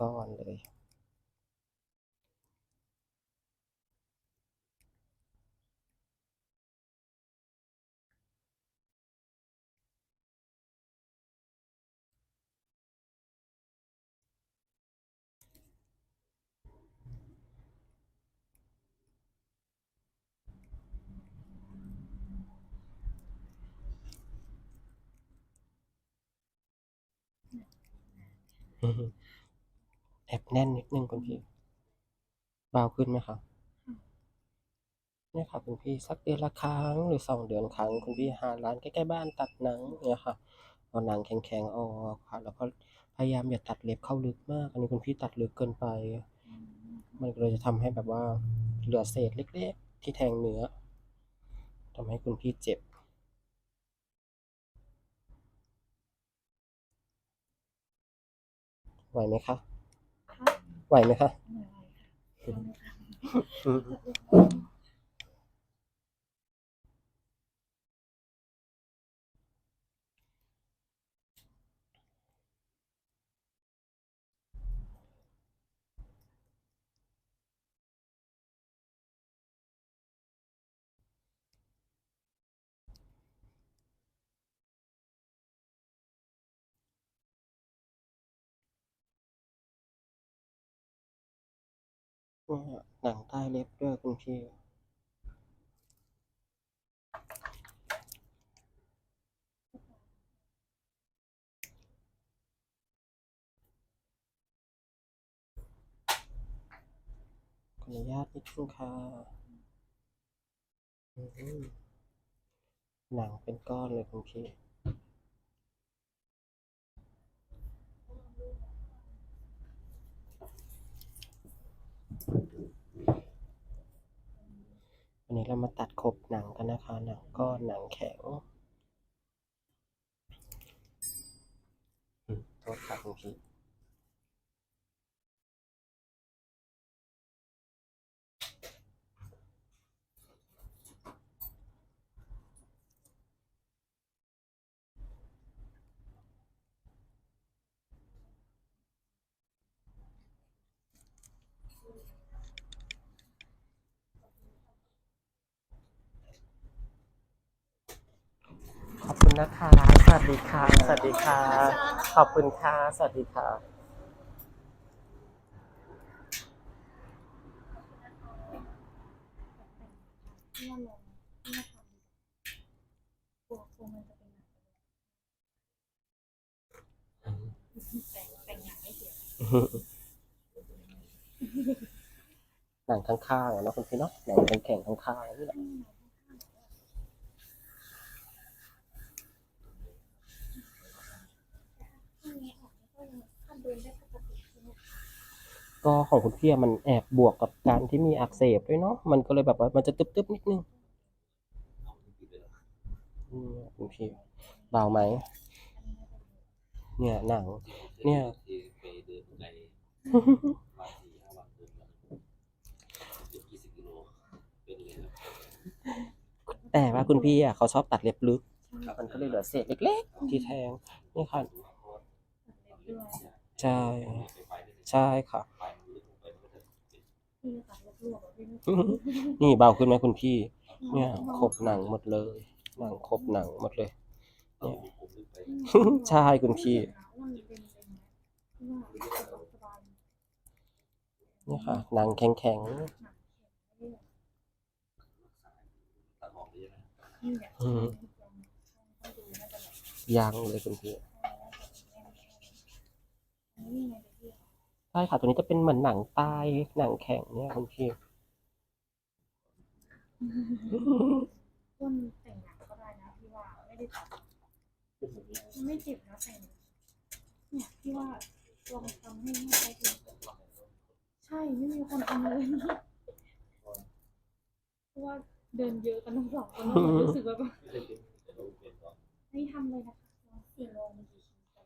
ก้อนเลย แอบแน่นนิดนึงคุณพี่เบาขึ้นไหมคะเนี่ยค่ะคุณพี่สักเดือนละครั้งหรือสองเดือนครั้งคุณพี่หาร้านใกล้ๆบ้านตัดหนังเนี่ยค่ะเอาหนังแข็งๆออกค่ะ แล้วก็พยายามอย่าตัดเล็บเข้าลึกมาก อันนี้คุณพี่ตัดลึกเกินไป มันก็เลยจะทำให้แบบว่าเหลือเศษเล็กๆ ที่แทงเนื้อทำให้คุณพี่เจ็บไหวไหมคะ ไหวไหมคะ นี่หนังใต้เล็บด้วยคุณพี่ขออนุญาตนิดนึงค่ะหนังเป็นก้อนเลยคุณพี่ เรามาตัดขบหนังกันนะคะ หนังก้อนหนังแข็งโทษค่ะคุณพี่ นะคะ สวัสดีค่ะ สวัสดีค่ะ ขอบคุณค่ะ สวัสดีค่ะเพื่อลงเพื่อทำกลัวกลัวมันจะเป็นหนักแต่งแต่งหนังไม่เสียหนังข้างๆอะเนาะคุณพี่เนาะหนังแข็งๆข้างๆนี่แหละข้างนี้ออกแล้วก็ยังถ้าเดินได้ปกติใช่ไหมคะ ก็ของคุณพี่อะมันแอบบวกกับการที่มีอักเสบด้วยเนาะมันก็เลยแบบว่ามันจะตึ๊บๆนิดนึงคุณพี่เบาไหมเนี่ยหนัง เนี่ยแต่ว่าคุณพี่อะเขาชอบตัดเล็บลึก มันก็เลยเหลือเศษเล็กๆ ที่แทง นี่ค่ะ ใช่ ใช่ค่ะ พี่ตัดล็บรวบอะพี่ไม่นี่เบาขึ้นไหมคุณพี่ เนี่ยขบหนังหมดเลยหนังขบหนังหมดเลยเอาที่ผมลึกไปใช่คุณพี่นี่ค่ะหนังแข็งแข็งยังเนี่ยๆอืมต้องดูน่าจะแบบยังเลยคุณพี่ ใช่ค่ะ ตัวนี้จะเป็นเหมือนหนังตายหนังแข็งเนี่ยคุณพี่ต้นแต่งหนังก็ได้นะพี่ว่าไม่ได้ตัดมันไม่เจ็บนะแต่งเนี่ยพี่ว่าลองทำให้ไม่ใช่ถึงใช่ไม่มีคนทำเลยเพราะว่าเดินเยอะกันทั้งสองคนแล้วรู้สึกว่าแบบไม่ได้เป็นแต่เราเป็นตอนไม่ทำเลยนะคะสี่โมงมีกี่คิวต่อ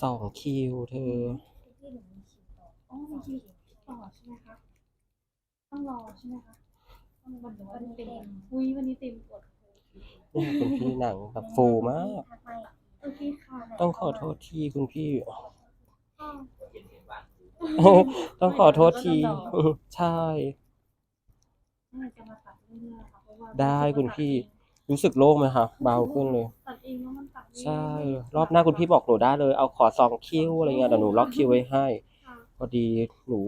สองคิวเธอที่หนูมีคิวต่ อ๋อมีคิวต่อใช่ไหมคะ ต้องรอใช่ไหมคะต้องวันหรือวันเต็มอุ้ยวันนี้เต็มปวดเนี่ยคุณพี่หนังแบบฟูมากโอเคค่ะต้องขอโทษทีคุณพี่ ต้องขอโทษทีใช่เนี่ยจะมาตัดเรื่อยๆค่ะเพราะว่าได้คุณพี่รู้สึกโล่งไหมคะเบาขึ้นเลย ตัดเองแล้วมันตัดเองใช่ รอบหน้าคุณพี่บอกหนูได้เลย เอาขอสองคิ้วอะไรเงี้ยเดี๋ยวหนูล็อกคิ้วไว้ให้ พอดีหนู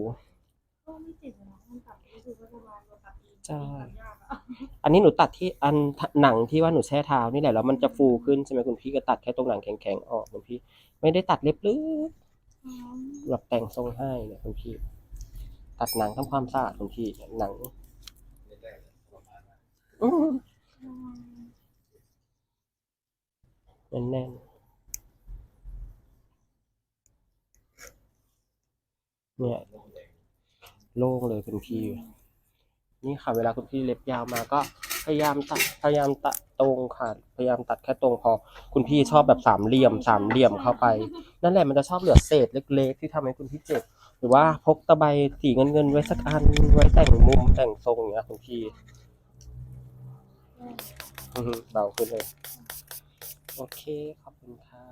ก็ไม่ติดเลยนะมันตัดรู้สึกว่าสบายกว่าตัดเองใช่ตัดยากอะอันนี้หนูตัดที่อันหนังที่ว่าหนูแช่เท้านี่แหละแล้วมันจะฟูขึ้นใช่ไหมคุณพี่ก็ตัดแค่ตรงหนังแข็งๆออกคุณพี่ ไม่ได้ตัดเล็บลึกอ๋อแบบแต่งทรงให้เนี่ยคุณพี่ ตัดหนังทำความสะอาดคุณพี่หนังไม่ได้ประมาณนั้นอื้ออืมแน่นๆ เนี่ยโล่งเลยคุณพี่ นี่ค่ะ เวลาคุณพี่เล็บยาวมาก็พยายามตัดพยายามตัดตรงค่ะ พยายามตัดแค่ตรงพอ คุณพี่ชอบแบบสามเหลี่ยมสามเหลี่ยมเข้าไป นั่นแหละมันจะชอบเหลือเศษเล็ก ๆ ที่ทำให้คุณพี่เจ็บ หรือว่าพกตะไบสีเงินเงินๆไว้สักอันไว้แต่งมุมแต่งทรงอย่างเงี้ยคุณพี่อื้อหือเบาขึ้นเลย โอเค ขอบคุณค่ะ